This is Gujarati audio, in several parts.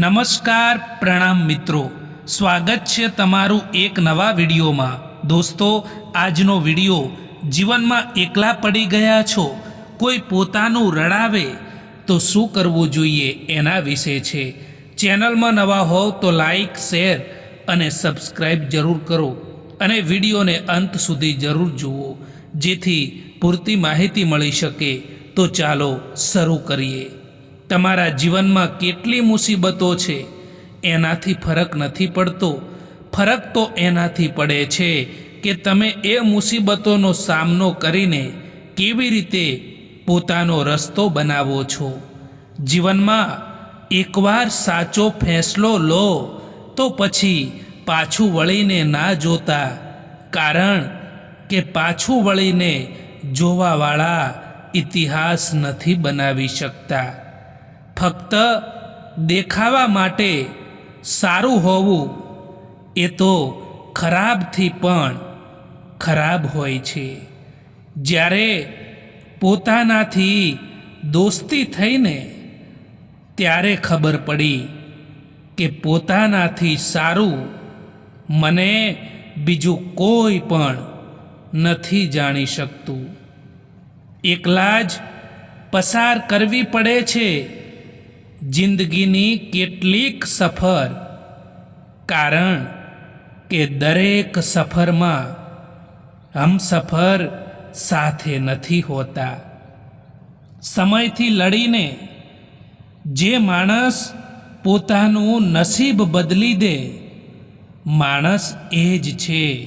નમસ્કાર પ્રણામ મિત્રો. સ્વાગત છે તમારું એક નવા વિડીયોમાં. દોસ્તો, આજનો વીડિયો, જીવનમાં એકલા પડી ગયા છો, કોઈ પોતાનું રડાવે, તો શું કરવું જોઈએ એના વિશે છે. ચેનલમાં નવા હોવ તો લાઈક, શેર અને સબસ્ક્રાઈબ જરૂર કરો અને વિડીયોને અંત સુધી જરૂર જુઓ, જેથી પૂરતી માહિતી મળી શકે. તો ચાલો શરૂ કરીએ. તમારા જીવનમાં કેટલી મુસીબતો છે, એનાથી ફરક નથી પડતો. ફરક તો એનાથી પડે છે કે તમે એ મુસીબતોનો સામનો કરીને કેવી રીતે પોતાનો રસ્તો બનાવો છો. જીવનમાં એકવાર સાચો ફેંસલો લો, તો પછી પાછું વળીને ના જોતા. કારણ કે પાછું વળીને જોવાવાળા ઇતિહાસ નથી બનાવી શકતા. ફક્ત દેખાવા માટે સારું હોવું એ તો ખરાબથી પણ ખરાબ હોય છે. જ્યારે પોતાનાથી દોસ્તી થઈને ત્યારે ખબર પડી કે પોતાનાથી સારું મને બીજું કોઈ પણ નથી જાણી શકતું. એકલા જ પસાર કરવી પડે છે. જિંદગીની કેટલીક સફર. કારણ કે દરેક સફરમાં હમસફર સાથે નથી હોતા. સમયથી લડીને જે માણસ પોતાનું નસીબ બદલી દે, માણસ એ જ છે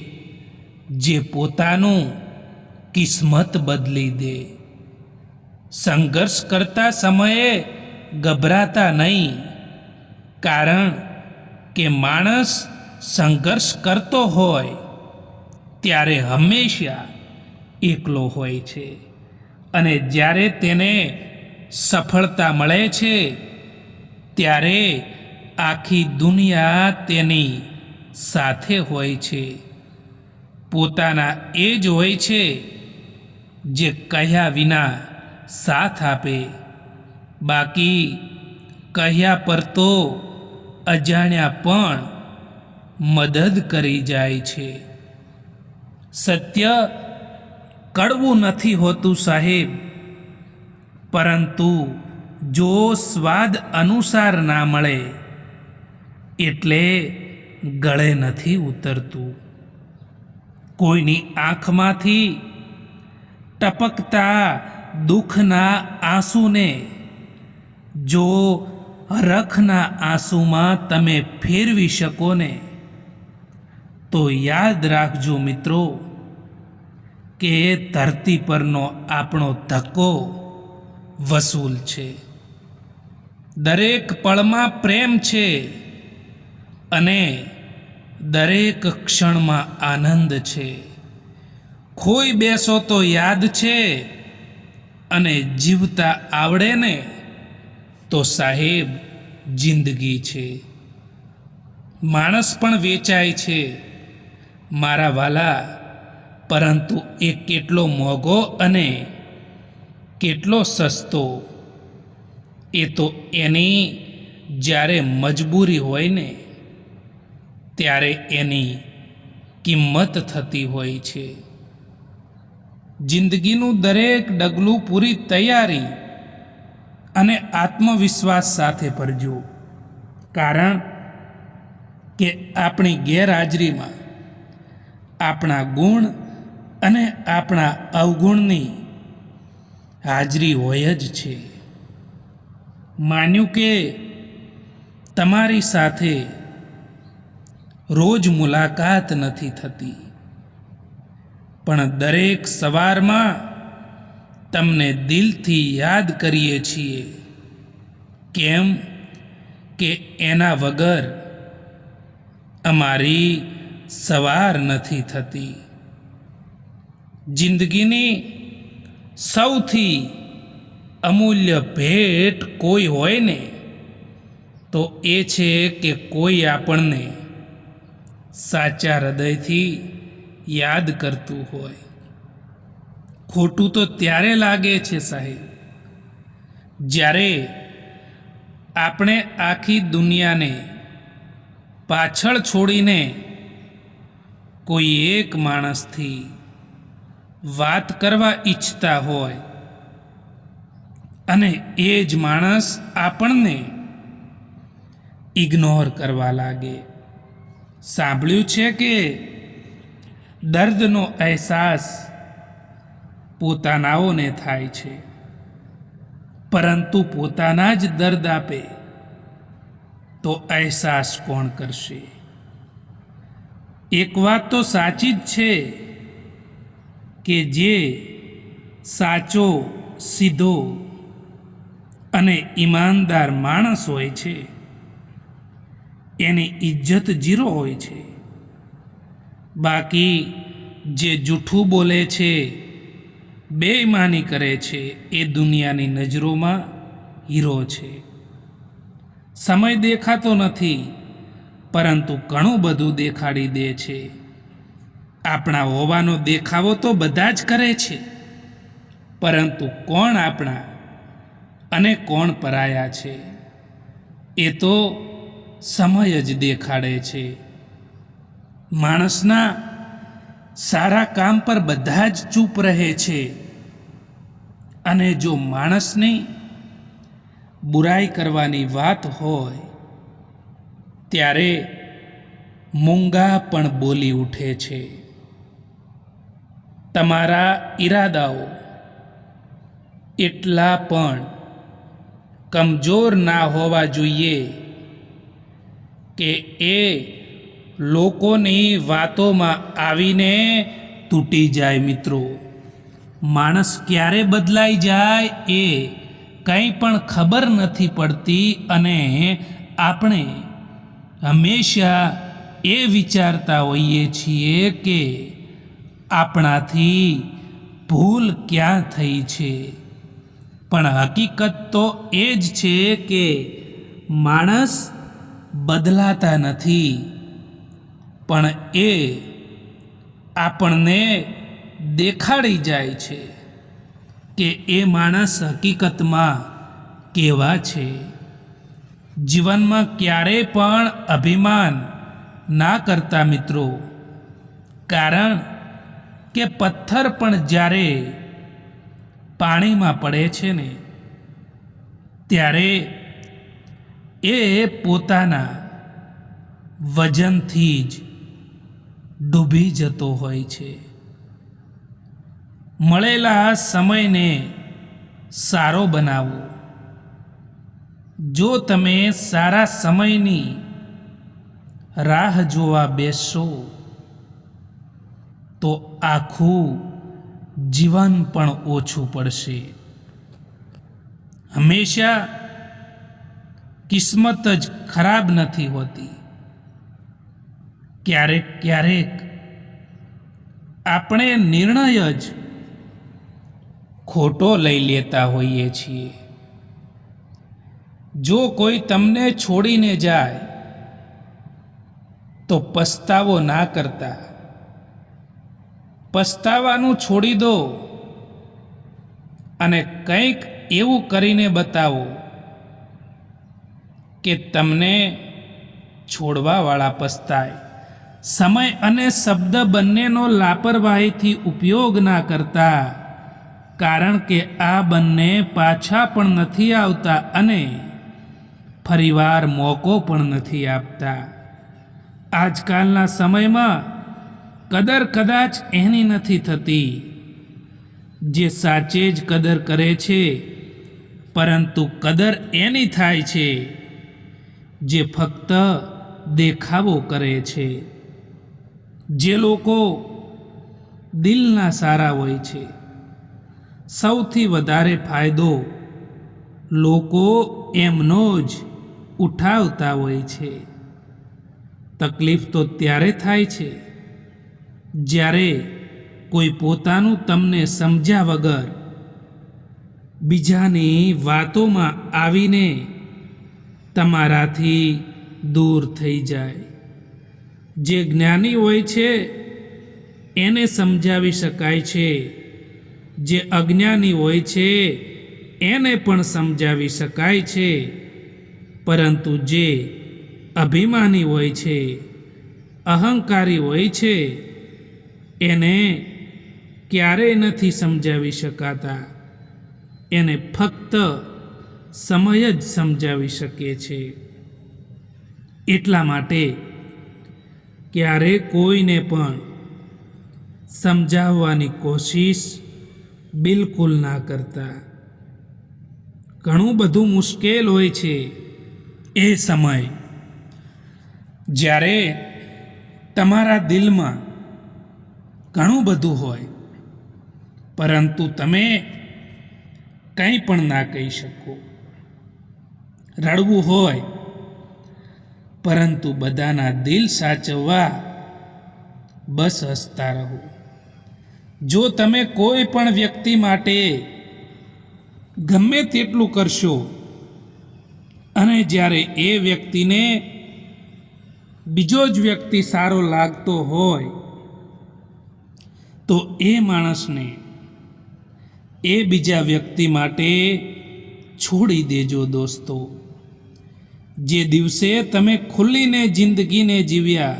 જે પોતાનું કિસ્મત બદલી દે. સંઘર્ષ કરતા સમયે ગભરાતા નહીં. કારણ કે માણસ સંઘર્ષ કરતો હોય, ત્યારે હંમેશા એકલો હોય છે. અને જ્યારે તેને સફળતા મળે છે, ત્યારે આખી દુનિયા તેની સાથે હોય છે. પોતાના એ જ હોય છે, જે કહ્યા વિના સાથ આપે. બાકી કહ્યા પર તો અજાણ્યા પણ મદદ કરી જાય છે. સત્ય કડવું નથી હોતું સાહેબ. પરંતુ જો સ્વાદ અનુસાર ના મળે, એટલે ગળે નથી ઉતરતું. કોઈની આંખમાંથી ટપકતા દુઃખના આંસુને જો રખના આંસુમાં તમે ફેરવી શકો ને, તો યાદ રાખજો મિત્રો કે ધરતી પરનો આપણો ધક્કો વસૂલ છે. દરેક પળમાં પ્રેમ છે અને દરેક ક્ષણમાં આનંદ છે. ખોઈ બેસો તો યાદ છે અને જીવતા આવડે ને તો સાહેબ, જિંદગી છે. માણસ પણ વેચાય છે. મારા વાલા, પરંતુ એ કેટલો મોંઘો અને કેટલો સસ્તો. એ તો એની જ્યારે મજબૂરી હોય ને, ત્યારે એની કિંમત થતી હોય છે. જિંદગીનું દરેક ડગલું પૂરી તૈયારી અને આત્મવિશ્વાસ સાથે ભરજો કારણ કે આપણી ગેરહાજરીમાં આપણા ગુણ અને આપણા અવગુણની હાજરી હોય જ છે. માન્યું કે તમારી સાથે રોજ મુલાકાત નથી થતી. પણ દરેક સવારમાં તમને દિલથી યાદ કરીએ છીએ. કેમ? કે એના વગર અમારી સવાર નથી થતી. જિંદગીની સૌથી અમૂલ્ય ભેટ કોઈ હોય ને, તો એ છે કે કોઈ આપણને સાચા હૃદયથી યાદ કરતું હોય. ખોટું તો ત્યારે લાગે છે, સાહેબ, જ્યારે આપણે આખી દુનિયાને પાછળ છોડીને કોઈ એક માણસથી વાત કરવા ઈચ્છતા હોય અને એ જ માણસ આપણને ઇગ્નોર કરવા લાગે. સાંભળ્યું છે કે દર્દનો અહેસાસ પોતાનાઓને થાય છે. પરંતુ પોતાના જ દર્દ આપે, તો અહેસાસ કોણ કરશે? એક વાત તો સાચી જ છે કે જે સાચો, સીધો અને ઈમાનદાર માણસ હોય છે, એની ઇજ્જત જીરો હોય છે. બાકી જે જૂઠું બોલે છે બેઈમાની કરે છે એ દુનિયાની નજરોમાં હીરો છે. સમય દેખાતો નથી, પરંતુ ઘણું બધું દેખાડી દે છે. આપણા હોવાનો દેખાવો તો બધા જ કરે છે, પરંતુ કોણ આપણા અને કોણ પરાયા છે? એ તો સમય જ દેખાડે છે. માણસના સારા કામ પર બધા જ ચૂપ રહે છે. અને જો માણસની બુરાઈ કરવાની વાત હોય, ત્યારે મૂંગા પણ બોલી ઉઠે છે. તમારા ઈરાદાઓ એટલા પણ કમજોર ના હોવા જોઈએ કે એ લોકોની વાતોમાં આવીને તૂટી જાય મિત્રો. માણસ ક્યારે બદલાઈ જાય એ કંઈ પણ ખબર નથી પડતી અને આપણે હંમેશા એ વિચારતા હોઈએ છીએ કે આપણાથી ભૂલ ક્યાં થઈ છે. પણ હકીકત તો એ જ છે કે માણસ બદલાતા નથી. પણ એ આપણને દેખાડી જાય છે કે એ માણસ હકીકતમાં કેવા છે. જીવનમાં ક્યારેય પણ અભિમાન ના કરતા મિત્રો, કારણ કે પથ્થર પણ જ્યારે પાણીમાં પડે છે ને, ત્યારે એ પોતાના વજનથી જ ડૂબી જતો હોય છે. મળેલા સમયને સારો બનાવો. જો તમે સારા સમયની રાહ જોવા બેસશો તો આખું જીવન પણ ઓછું પડશે. હંમેશા કિસ્મત જ ખરાબ નથી હોતી. ક્યારેક ક્યારેક આપણે નિર્ણય જ ખોટો લઈ લેતા હોઈએ છીએ. જો કોઈ તમને છોડીને જાય, તો પસ્તાવો ના કરતા. પસ્તાવાનું છોડી દો અને કંઈક એવું કરીને બતાવો કે તમને છોડવાવાળા પસ્તાય. સમય અને શબ્દ બંનેનો લાપરવાહીથી ઉપયોગ ના કરતા. કારણ કે આ બંને પાછા પણ નથી આવતા અને ફરીવાર મોકો પણ નથી આપતા. આજકાલના સમયમાં કદર કદાચ એની નથી થતી. જે સાચે જ કદર કરે છે, પરંતુ કદર એની થાય છે, જે ફક્ત દેખાવો કરે છે. જે લોકો દિલના સારા હોય છે. સૌથી વધારે ફાયદો લોકો એમનો જ ઉઠાવતા હોય છે. તકલીફ તો ત્યારે થાય છે જ્યારે કોઈ પોતાનું તમને સમજ્યા વગર બીજાની વાતોમાં આવીને તમારાથી દૂર થઈ જાય. જે જ્ઞાની હોય છે, એને સમજાવી શકાય છે જે અજ્ઞાની હોય છે, એને પણ સમજાવી શકાય છે. પરંતુ જે અભિમાની હોય છે, અહંકારી હોય છે, એને ક્યારેય નથી સમજાવી શકાતા. એને ફક્ત સમય જ સમજાવી શકે છે. એટલા માટે ક્યારે કોઈને પણ સમજાવવાની કોશિશ બિલકુલ ના કરતા. ઘણું બધું મુશ્કેલ હોય છે એ સમય. જ્યારે તમારા દિલમાં ઘણું બધું હોય, પરંતુ તમે કંઈ પણ ના કહી શકો. રડવું હોય, પરંતુ બધાના દિલ સાચવવા બસ હસતા રહો. જો તમે કોઈ પણ વ્યક્તિ માટે ગમે તેટલું કરશો, અને જ્યારે એ વ્યક્તિને બીજો જ વ્યક્તિ સારો લાગતો હોય, તો એ માણસને એ બીજા વ્યક્તિ માટે છોડી દેજો દોસ્તો. જે દિવસે તમે ખુલ્લીને જિંદગીને જીવ્યા,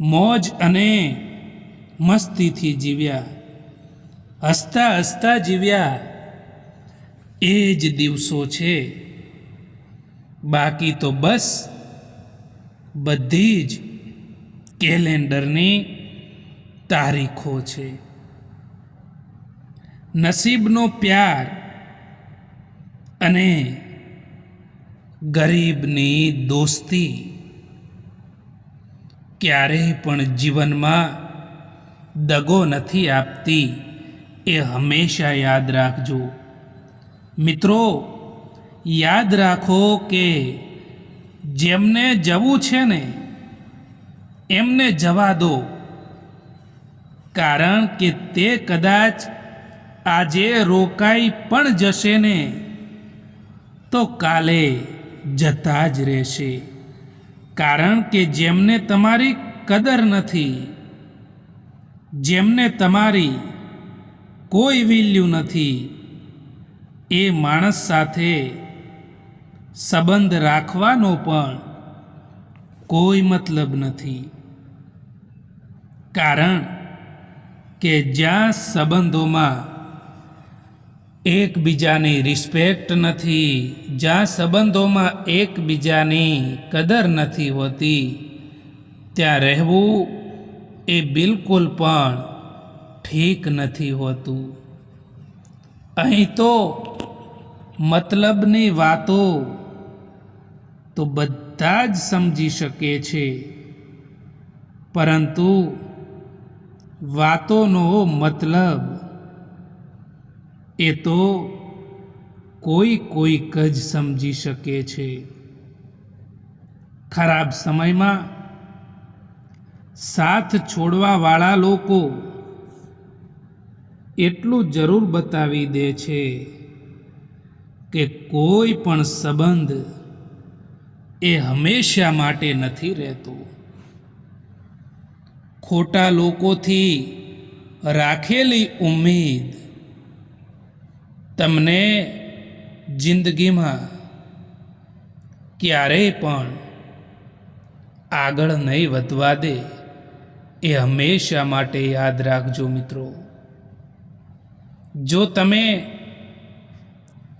મોજ અને મસ્તીથી જીવ્યા, હસતા હસતા જીવ્યા, એ જ દિવસો છે. બાકી તો બસ બધી જ કેલેન્ડરની તારીખો છે. નસીબનો પ્યાર અને ગરીબની દોસ્તી ક્યારેય પણ જીવનમાં દગો નથી આપતી, એ હંમેશા યાદ રાખજો. મિત્રો, યાદ રાખો કે જેમને જવું છે ને, એમને જવા દો. કારણ કે તે કદાચ આજે રોકાઈ પણ જશે ને, તો કાલે જતા જ રહેશે. કારણ કે જેમને તમારી કદર નથી જેમને તમારી કોઈ વેલ્યુ નથી, એ માણસ સાથે સંબંધ રાખવાનો પણ કોઈ મતલબ નથી. કારણ કે જ્યાં સંબંધોમાં એકબીજાની રિસ્પેક્ટ નથી, જ્યાં સંબંધોમાં એકબીજાની કદર નથી હોતી, ત્યાં રહેવું એ બિલકુલ પણ ઠીક નથી હોતું. અહીં તો મતલબની વાતો તો બધા જ સમજી શકે છે. પરંતુ વાતોનો મતલબ એ તો કોઈ કોઈક જ સમજી શકે છે. ખરાબ સમયમાં સાથ છોડવાવાળા લોકો એટલું જરૂર બતાવી દે છે કે કોઈ પણ સંબંધ એ હંમેશા માટે નથી રહેતો. ખોટા લોકોથી રાખેલી ઉમ્મીદ તમને જિંદગીમાં ક્યારેય પણ આગળ નહીં વધવા દે. એ હંમેશા માટે યાદ રાખજો મિત્રો. જો તમે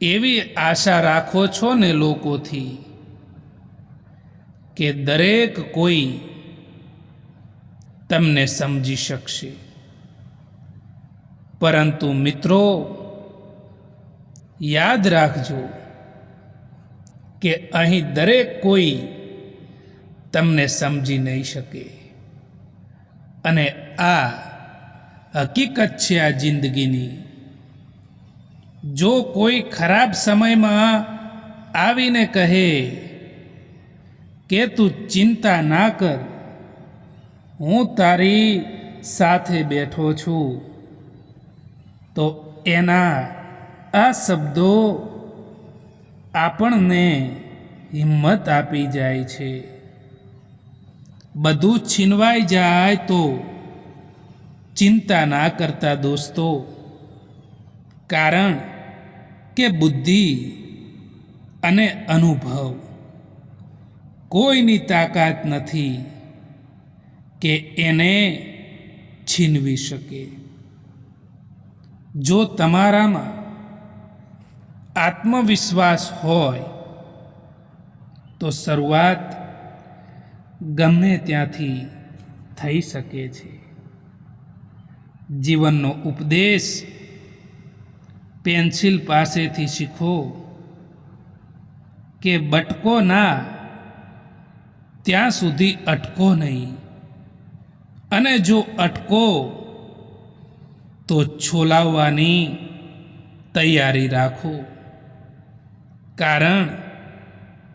એવી આશા રાખો છો ને લોકોથી કે દરેક કોઈ તમને સમજી શકશે. પરંતુ મિત્રો, યાદ રાખજો કે અહીં દરેક કોઈ તમને સમજી નહીં શકે. અને આ હકીકત છે આ જિંદગીની. જો કોઈ ખરાબ સમયમાં આવીને કહે કે તું ચિંતા ના કર, હું તારી સાથે બેઠો છું, તો એના આ શબ્દો આપણને હિંમત આપી જાય છે. બધું છીનવાઈ જાય તો ચિંતા ના કરતા દોસ્તો. કારણ કે બુદ્ધિ અને અનુભવ કોઈની તાકાત નથી કે એને છીનવી શકે. જો તમારામાં આત્મવિશ્વાસ હોય તો શરૂઆત ગમે ત્યાંથી થઈ શકે છે. જીવનનો ઉપદેશ પેન્સિલ પાસેથી શીખો કે બટકો ના, ત્યાં સુધી અટકો નહીં. અને જો અટકો, તો છોલાવવાની તૈયારી રાખો. કારણ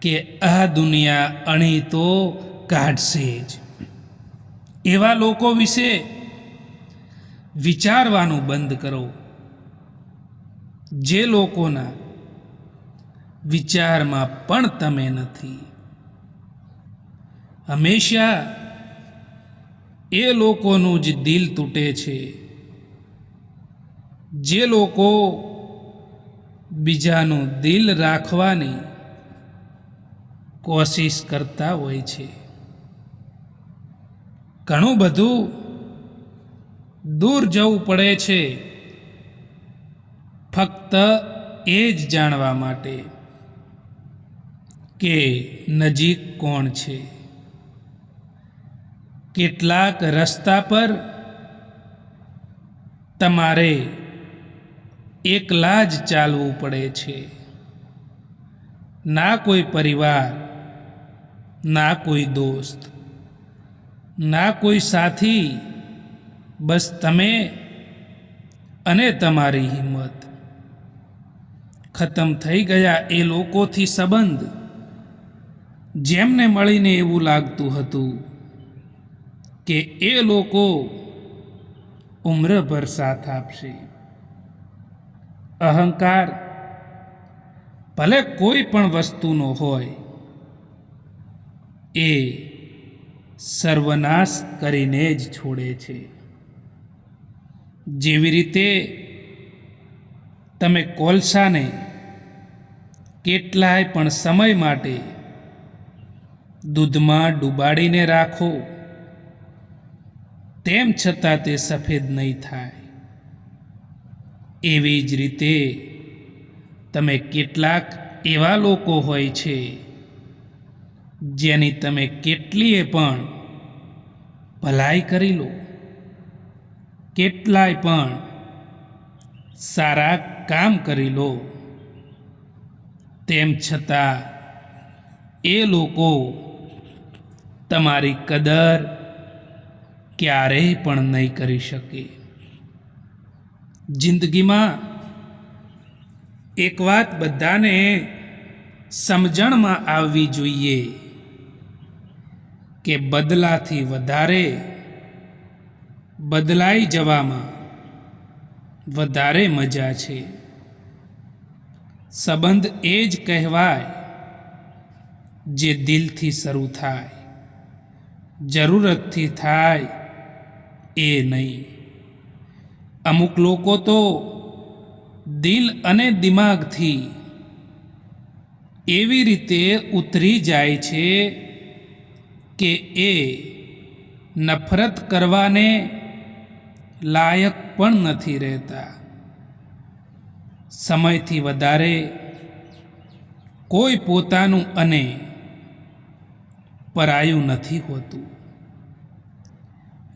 કે આ દુનિયા અણી તો કાઢશે જ. એવા લોકો વિશે વિચારવાનું બંધ કરો. જે લોકોના વિચારમાં પણ તમે નથી. હંમેશા એ લોકોનું જ દિલ તૂટે છે. જે લોકો બીજાનું દિલ રાખવાની કોશિશ કરતા હોય છે. ઘણું બધું દૂર જવું પડે છે. ફક્ત એ જ જાણવા માટે કે નજીક કોણ છે. કેટલાક રસ્તા પર તમારે એકલા જ ચાલવું પડે છે. ના કોઈ પરિવાર, ના કોઈ દોસ્ત. ના કોઈ સાથી, બસ તમે અને તમારી હિંમત. ખતમ થઈ ગયા એ લોકોથી સંબંધ. જેમને મળીને એવું લાગતું હતું કે એ લોકો ઉમ્રભર સાથ આપશે. અહંકાર ભલે કોઈ પણ વસ્તુનો હોય, એ સર્વનાશ કરીને જ છોડે છે. જેવી રીતે તમે કોલસાને કેટલાય પણ સમય માટે દૂધમાં ડૂબાડીને રાખો, તેમ છતાં તે સફેદ નહીં થાય. એવી જ રીતે તમે કેટલાક એવા લોકો હોય છે જેની તમે કેટલીય પણ ભલાઈ કરી લો, કેટલાય પણ સારા કામ કરી લો, તેમ છતાં એ લોકો તમારી કદર ક્યારેય પણ નહીં કરી શકે. જિંદગીમાં એક વાત બધાને સમજણમાં આવવી જોઈએ. કે બદલાથી વધારે બદલાઈ જવામાં વધારે મજા છે. સંબંધ એ જ કહેવાય જે દિલથી શરૂ થાય, જરૂરતથી થાય એ નહીં. અમુક લોકો તો દિલ અને દિમાગથી એવી રીતે ઉતરી જાય છે કે એ નફરત કરવાને લાયક પણ નથી રહેતા. સમયથી વધારે કોઈ પોતાનું અને પરાયું નથી હોતું.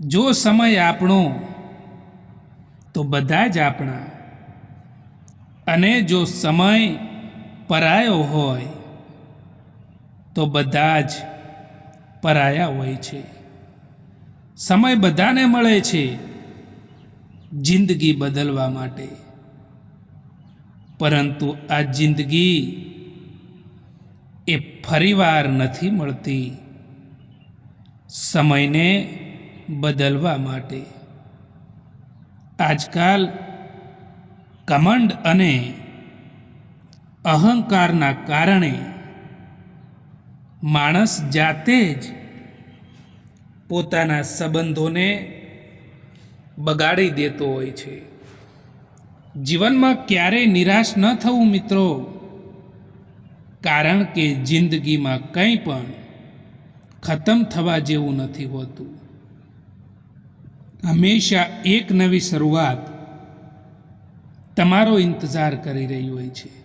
જો સમય આપણો તો બધા જ આપણા. અને જો સમય પરાયો હોય તો બધા જ પરાયા હોય છે. સમય બધાને મળે છે જિંદગી બદલવા માટે. પરંતુ આ જિંદગી એ ફરીવાર નથી મળતી. સમયને બદલવા માટે. આજકાલ કમંડ અને અહંકારના કારણે માણસ જાતે જ પોતાના સંબંધોને બગાડી દેતો હોય છે. જીવનમાં ક્યારેય નિરાશ ન થવું મિત્રો. કારણ કે જિંદગીમાં કંઈ પણ ખતમ થવા જેવું નથી હોતું. હંમેશા એક નવી શરૂઆત તમારો ઇંતજાર કરી રહી હોય છે.